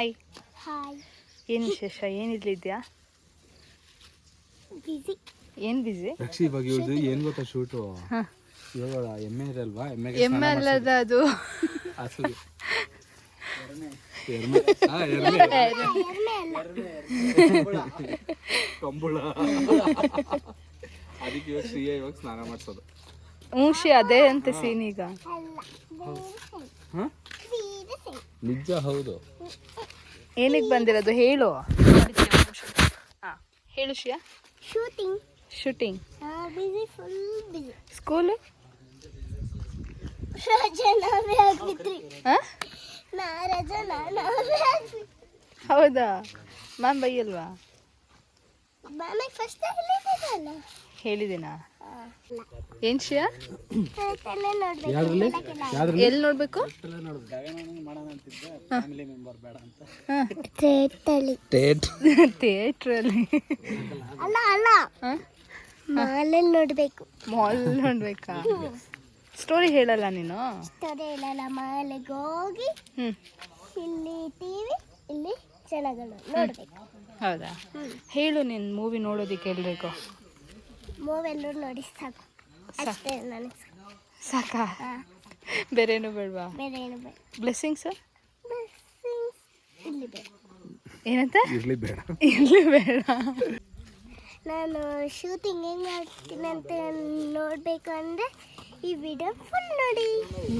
Hi hi ಏನು ವಿಶೇಷ? ಬಿಸಿ ಏನು ಬಿಸಿ ರಕ್ಷಿ ಇವಾಗ ಇವ್ರದ್ದು ಏನು ಗೊತ್ತಾ ಶೂಟು? ಹಾ. ಇವಾಗ ಎಮ್ಮೆ ಇರಲ್ವಾ ಎಮ್ಮೆಗೆ ಎಮ್ಮೆ ಅಲ್ಲದ ಅದು. ಹಸುಗೆ ಎಮ್ಮೆ. ಹಾ, ಎಮ್ಮೆ. ಎಮ್ಮೆ ಕಂಬಳ. ಅದಕ್ಕೆ ಇವಾಗ ಶ್ರೀಯ ಇವಾಗ ಸ್ನಾನ ಮಾಡಿಸೋದು. ಹ್ಞೂ ಅದೇ ಅಂತ ಸೀನ್ ಈಗ. ನಿಜ ಹೌದು. ಏನಕ್ಕೆ ಬಂದಿರೋದು ಹೇಳು. ಹಾಂ ಹೇಳು ಶ್ರಿಯಾ. ಶೂಟಿಂಗ್ ಶೂಟಿಂಗ್ ಸ್ಕೂಲು ಹೌದಾ? ಮ್ಯಾಮ್ ಬೈಯಲ್ವಾ? ಹೇಳಿದ್ದೀನಾ? ಏನು ಶಿಯಾ ಎಲ್ಲಿ ನೋಡಬೇಕು? ಥಿಯೇಟ್ರಲ್ಲಿ. ಅಲ್ಲ ಅಲ್ಲ. ಹಾಂ? ಮಾಲಲ್ಲಿ ನೋಡ್ಬೇಕು. ಮಾಲ್ ನೋಡ್ಬೇಕಾ? ಸ್ಟೋರಿ ಹೇಳಲ್ಲ ನೀನು? ಸ್ಟೋರಿ ಹೇಳಲ್ಲ ಮಾಲಿಗೆ ಹೋಗಿ ಹ್ಞೂ ಇಲ್ಲಿ ಟಿವಿ ಇಲ್ಲಿ ಜನಗಳು ನೋಡ್ಬೇಕು. ಹೌದಾ? ಹೇಳು ನೀನು ಮೂವಿ ನೋಡೋದಿಕ್ಕೆ ಎಲ್ರಿಗೂ. ಮೂವ್ ಎಲ್ಲರೂ ನೋಡಿ ಸಾಕು. ಅಷ್ಟೇ ನನಗೆ ಸಾಕು. ಬೇರೇನು ಬೇಡವಾ? ಬೇರೆ ಏನು ಬೇಡ. Blessings Blessings. ಇಲ್ಲಿ ಬೇಡ. ಏನಂತ? ಇರ್ಲಿ ಬೇಡ. ಇರ್ಲಿ ಬೇಡ. ನಾನು ಶೂಟಿಂಗ್ ಹೆಂಗೆ ಮಾಡ್ತೀನಿ ಅಂತ ನೋಡಬೇಕು ಅಂದರೆ ಈ ವಿಡಿಯೋ ಫುಲ್ ನೋಡಿ.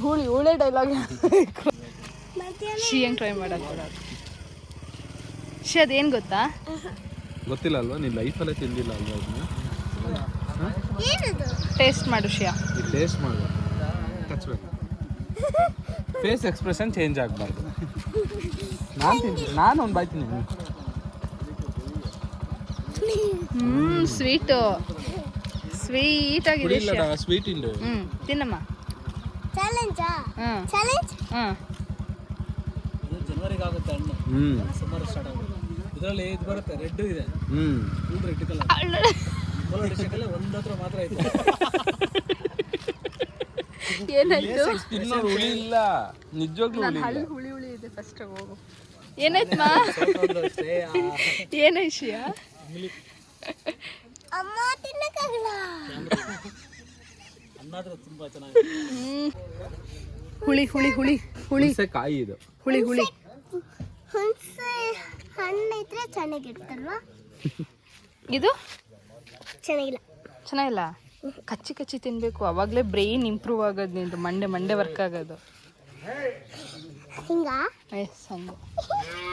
ಹುಳಿ ಹುಳೆ ಡೈಲಾಗ್ ಮಧ್ಯಾಹ್ನ ಶಿ ಹೆಂಗೆ ಟ್ರೈ ಮಾಡೋದು ಶಿ ಅದೇನು ಗೊತ್ತಾ? ಗೊತ್ತಿಲ್ಲ ಅಲ್ವಾ? ನೀನ್ ಲೈಫಲ್ಲೇ ತಿಂದಿಲ್ಲ ಅಲ್ವಾ ಅದನ್ನ? ಟೇಸ್ಟ್ ಮಾಡು ಶ್ಯಾ ಟೇಸ್ಟ್ ಮಾಡು. ಕಚ್ಬೇಕು. ಫೇಸ್ ಎಕ್ಸ್ಪ್ರೆಷನ್ ಚೇಂಜ್ ಆಗಬಾರ್ದು. ನಾನು ತಿಂತೀನಿ. ನಾನು ಒಂದು ಬಾಯ್ತೀನಿ ಹ್ಞೂ ಸ್ವೀಟು ಸ್ವೀಟ್ ಆಗಿದೆ ಶ್ಯಾ. ಸ್ವೀಟ್ ಇಂಡು ಹ್ಮ್ ತಿನ್ನಮ್ಮ. ಚಾಲೆಂಜಾ ಹ್ಞೂ ಚಾಲೆಂಜ್ ಹ್ಮ್. ಜನವರಿಗೆ ಆಗುತ್ತೆ ಹಣ್ಣು. ಹ್ಮ್. ಸುಮಾರು ಸ್ಟಾರ್ಟ್ ಆಗುತ್ತೆ. ಇದರಲ್ಲಿ ಇದು ಬರುತ್ತೆ ರೆಡ್ ಇದೆ. ಹ್ಮ್. Full red Kolar. ಡಿಸ್ಟ್ರಿಕ್ಟಲ್ಲಿ ಒಂದು ಹತ್ರ ಮಾತ್ರ ಇತ್ತು ಏನಾಯ್ತು ಇನ್ನೊಂದು ಹುಳಿ ಇಲ್ಲ. ನಿಜವಾಗ್ಲೂ ನಾನು ಹುಳಿ ಹುಳಿ ಹುಳಿ ಇದೆ ಫಸ್ಟ್ ಹೋಗು. ಏನಾಯ್ತಮ್ಮ ಮಾ? ಏನಾಯ್ತು ಅಮ್ಮ ತಿನ್ನಕ್ಕಾಗಲ್ಲ. ಅನ್ನಾದ್ರೆ ತುಂಬಾ ಚೆನ್ನಾಗಿದೆ ಹುಳಿ ಹುಳಿ ಹುಳಿ ಹುಳಿ. ಹುಣಸೆ ಕಾಯಿ ಇದು. ಹುಳಿ ಹುಳಿ. ಹುಣಸೆ ಹಣ್ಣು ಇದ್ರೆ ಚೆನ್ನಾಗಿರುತ್ತಲ್ವಾ? ಇದು? ಚೆನ್ನಾಗಿಲ್ಲ. ಚೆನ್ನಾಗಿಲ್ಲ? ಕಚ್ಚಿ ಕಚ್ಚಿ ತಿನ್ನಬೇಕು ಅವಾಗಲೇ ಬ್ರೈನ್ ಇಂಪ್ರೂವ್ ಆಗೋದು ನಿಂದು. ಮಂಡೆ ಮಂಡೆ ವರ್ಕ್ ಆಗೋದು. ಹಿಂಗ? ಎಸ್ ಹಂಗೆ.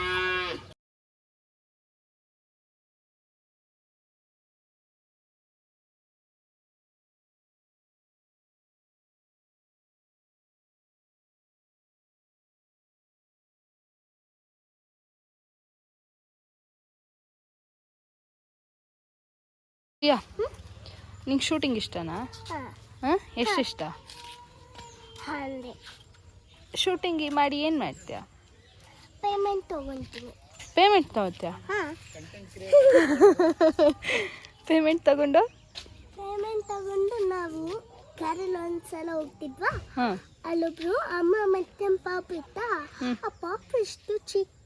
ಯಾ ನಿಂಗೆ ಶೂಟಿಂಗ್ ಇಷ್ಟನಾ? ಹಾಂ. ಎಷ್ಟು ಇಷ್ಟ ಶೂಟಿಂಗ್ ಮಾಡಿ ಏನು ಮಾಡ್ತೀಯಾ? ಪೇಮೆಂಟ್ ತೊಗೊತೀನಿ. ಪೇಮೆಂಟ್ ತಗೋತೀಯ? ಹಾಂ. ಪೇಮೆಂಟ್ ತಗೊಂಡು? ಪೇಮೆಂಟ್ ತಗೊಂಡು ನಾವು ಕ್ಯಾರಲ್ ಒಂದ್ಸಲ ಹೋಗ್ತಿದ್ವಾ? ಹಾಂ. ಅಲ್ಲೊಬ್ರು ಅಮ್ಮ ಮತ್ತೆ ಪಾಪ ಇತ್ತ? ಆ ಪಾಪ ಎಷ್ಟು ಚಿಕ್ಕ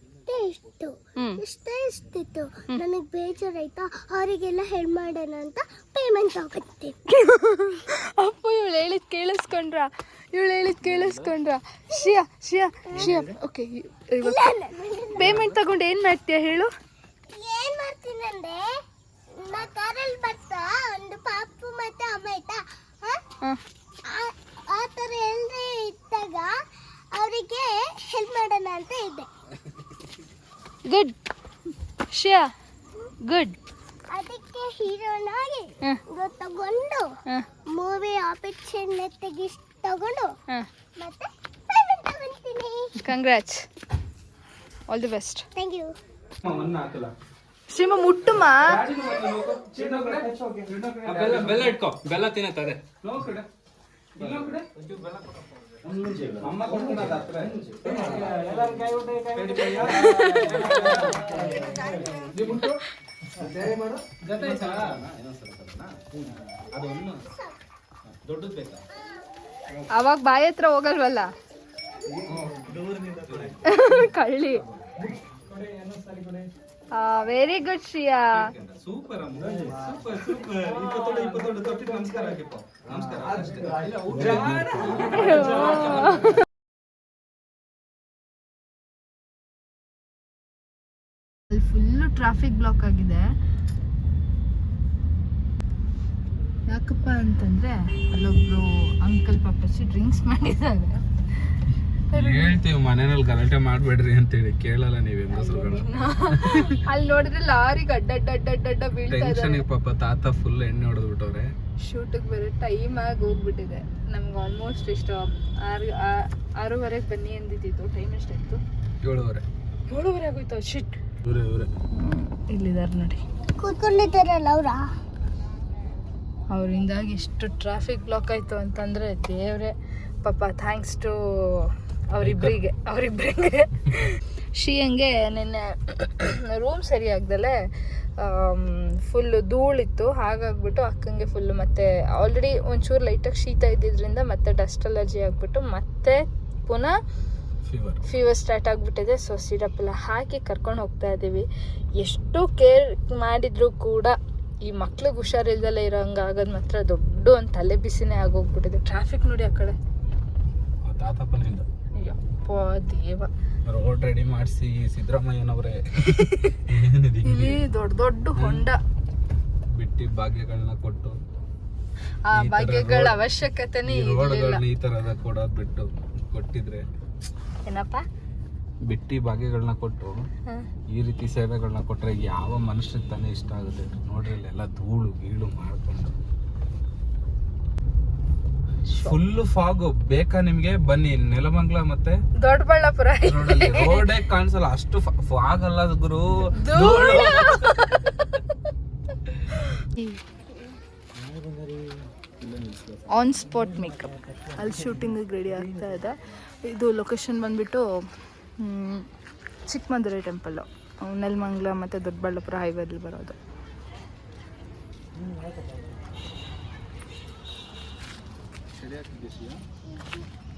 ಇಷ್ಟು ಇಷ್ಟಿತ್ತು. ನನಗೆ ಬೇಜಾರಾಯ್ತಾ. ಅವರಿಗೆಲ್ಲ ಹೆಲ್ಪ್ ಮಾಡೋಣ ಅಂತ ಪೇಮೆಂಟ್ ಆಗುತ್ತೆ ಅಪ್ಪ ಇವಳು ಹೇಳಿದ್ ಕೇಳಿಸ್ಕೊಂಡ್ರ? ಇವಳು ಹೇಳಿದ್ ಕೇಳಿಸ್ಕೊಂಡ್ರ? ಶಿಯಾ ಶಿಯಾ ಶಿಯಾ ಓಕೆ ಪೇಮೆಂಟ್ ತಗೊಂಡು ಏನು ಮಾಡ್ತೀಯ ಹೇಳು? ಏನ್ ಮಾಡ್ತೀನಿ ಅಂದ್ರೆ ನಾ ಕಾರಲ್ಲಿ ಬರ್ತಾ ಒಂದು ಪಾಪು ಮತ್ತೆ ಅಮ್ಮ ಆಯ್ತಾ ಆ ಥರ ಎಲ್ಲರೇ ಇದ್ದಾಗ ಅವರಿಗೆ ಹೆಲ್ಪ್ ಮಾಡೋಣ ಅಂತ ಇದ್ದೆ. ಗುಡ್ ಶಿಯಾ ಗುಡ್ ಅದಕ್ಕೆ ಹೀರೋನಾಗಿ ತಗೊಂಡು ಹಾಂ. ಮೂವಿ ಆಪರ್ಚುನಿಟಿಗೆ ತಗೊಂಡು ಹಾಂ. ಮತ್ತೆ congrats all the best thank you ಶ್ರೀಮ ಮುಟ್ಟುಮ? ಬೆಲ್ಲ ಬೆಲ್ಲ ಇಟ್ಕೋ. ಬೆಲ್ಲ ತಿನ್ನತ್ತದೆ ದೊಡ್ಡದು ಬೇಕಾ ಅವಾಗ ಬಾಯಿ ಹತ್ರ ಹೋಗಲ್ವಲ್ಲ? ಕಳ್ಳಿ. ವೆರಿ ಗುಡ್ ಶ್ರೀಯಾ ಸೂಪರ್ ಅಮ್ಮ. ಸೂಪರ್ ಸೂಪರ್ ಇಪ್ಪತ್ತೊಂದು ಇಪ್ಪತ್ತೊಂದು ತೊಟ್ಟಿಟ್ಟು ನಮಸ್ಕಾರ ಹಾಕಿಪ್ಪ ನಮಸ್ಕಾರ ಅಷ್ಟೇ. ಅಲ್ಲಿ ಫುಲ್ಲು ಟ್ರಾಫಿಕ್ ಬ್ಲಾಕ್ ಆಗಿದೆ. ಯಾಕಪ್ಪ ಅಂತಂದ್ರೆ ಅಲ್ಲೊಬ್ರು ಅಂಕಲ್ ಪಾಪಚ್ಚಿ ಡ್ರಿಂಕ್ಸ್ ಮಾಡಿದ್ದಾರೆ. ಹೇಳ್ತೀವಿ ಮನೆಯಲ್ಲಿ ಗಲಾಟೆ ಮಾಡ್ಬೇಡ್ರಿ ಅಂತೇಳಿ. ಕೇಳಲ್ಲ ನೀವು ಹೆಂಗಸರುಗಳು ಅಲ್ಲಿ ನೋಡಿದ್ರೆ ಲಾರಿ ಅಡ್ಡ ಅಡ್ಡ ಬೀಳ್ತಾ ಟೆನ್ಷನ್ ಪಾಪ ತಾತ ಫುಲ್ ಎಣ್ಣೆ ಹೊಡೆದ್ಬಿಟ್ಟವ್ರೆ ಶೂಟಿಗೆ ಬೇರೆ ಟೈಮ್ ಆಗಿ ಹೋಗ್ಬಿಟ್ಟಿದೆ. ನಮ್ಗೆ ಆಲ್ಮೋಸ್ಟ್ ಇಷ್ಟು. ಆರು ಆರೂವರೆಗೆ ಬನ್ನಿ ಅಂದಿದ್ದಿತ್ತು. ಟೈಮ್ ಎಷ್ಟಾಯ್ತು? ಏಳುವರೆ. ಏಳುವರೆ ಆಗೋಯ್ತು. ಶಿಟ್ ಇವರೇ ಇವರೇ. ಇಲ್ಲಿದ್ದಾರೆ ನೋಡಿ. ಕೂತ್ಕೊಂಡಿದ್ದಾರಲ್ಲ ಅವರಾ? ಅವರಿಂದಾಗಿ ಎಷ್ಟು ಟ್ರಾಫಿಕ್ ಬ್ಲಾಕ್ ಆಯಿತು ಅಂತಂದರೆ ದೇವರೇ. ಪಾಪ ಥ್ಯಾಂಕ್ಸ್ ಟು ಅವರಿಬ್ಬರಿಗೆ ಅವರಿಬ್ರಿಗೆ. ಶ್ರೀಯಂಗೆ ನಿನ್ನೆ ರೂಮ್ ಸರಿ ಆಗ್ದಲೆ ಫುಲ್ಲು ಧೂಳಿತ್ತು. ಹಾಗಾಗ್ಬಿಟ್ಟು ಅಕ್ಕಂಗೆ ಫುಲ್ಲು ಮತ್ತೆ ಆಲ್ರೆಡಿ ಒಂಚೂರು ಲೈಟಾಗಿ ಶೀತ ಇದ್ದಿದ್ರಿಂದ ಮತ್ತೆ ಡಸ್ಟ್ ಅಲರ್ಜಿ ಆಗಿಬಿಟ್ಟು ಮತ್ತೆ ಪುನಃ ಫೀವರ್ ಫೀವರ್ ಸ್ಟಾರ್ಟ್ ಆಗಿಬಿಟ್ಟಿದೆ. ಸೊ ಸಿರಪ್ ಎಲ್ಲ ಹಾಕಿ ಕರ್ಕೊಂಡು ಹೋಗ್ತಾ ಇದ್ದೀವಿ. ಎಷ್ಟು ಕೇರ್ ಮಾಡಿದರೂ ಕೂಡ ಈ ಮಕ್ಳಿಗೆ ಹುಷಾರಿಲ್ದಲೇ ಇರೋ ಹಂಗಾಗೋದು ಮಾತ್ರ ದೊಡ್ಡ ಒಂದು ತಲೆ ಬಿಸಿನೇ ಆಗೋಗ್ಬಿಟ್ಟಿದೆ. ಟ್ರಾಫಿಕ್ ನೋಡಿ ಆ ಕಡೆ. ಯಪ್ಪ ದೇವ. ರೋಡ್ ರೆಡಿ ಮಾಡಿಸಿ ಸಿದ್ದರಾಮಯ್ಯನವರೇ. ಇಲ್ಲಿ ದೊಡ್ಡ ದೊಡ್ಡ ಹೊಂಡ. ಬಿಟ್ಟಿ ಭಾಗ್ಯಗಳನ್ನ ಕೊಟ್ಟು ಆ ಭಾಗ್ಯಗಳ ಅವಶ್ಯಕತೆನೇ ಇರಲಿಲ್ಲ ರೋಡ್ಗಳನ್ನ ಈ ತರದ ಕೊಡೋದ್ ಬಿಟ್ಟು ಕೊಟ್ಟಿದ್ರೆ ಏನಪ್ಪ? ಬಿಟ್ಟಿ ಭಾಗ್ಯಗಳನ್ನ ಕೊಟ್ಟು ಈ ರೀತಿ ಸೇವೆಗಳನ್ನ ಕೊಟ್ಟರೆ ಯಾವ ಮನುಷ್ಯರಿಗೆ ತಾನೇ ಇಷ್ಟ ಆಗುತ್ತೆ ನೋಡ್ರಿ ಎಲ್ಲ ಧೂಳು ಗೀಳು ಮಾಡ್ಕೊಂಡು. ಫುಲ್ ಫಾಗು ಬೇಕಾ ನಿಮ್ಗೆ? ಬನ್ನಿ ನೆಲಮಂಗ್ಲ ಮತ್ತೆ ದೊಡ್ಡಬಳ್ಳಾಪುರ. ರೋಡೇ ಕಾಣಿಸಲ್ಲ ಅಷ್ಟು ಫಾಗ್ ಅಲ್ಲ ಅದು ಗುರು ಆನ್ ಸ್ಪಾಟ್ ಮೇಕಪ್ ಅಲ್ಲಿ ಶೂಟಿಂಗ್ ರೆಡಿ ಆಗ್ತಾ ಇದೆ. ಇದು ಲೊಕೇಶನ್ ಬಂದ್ಬಿಟ್ಟು ಚಿಕ್ಕಮಂದಿರ ಟೆಂಪಲ್ಲು ನೆಲಮಂಗ್ಲ ಮತ್ತು ದೊಡ್ಡಬಳ್ಳಾಪುರ ಹೈವೇಲಿ ಬರೋದು. accélère, tu descends.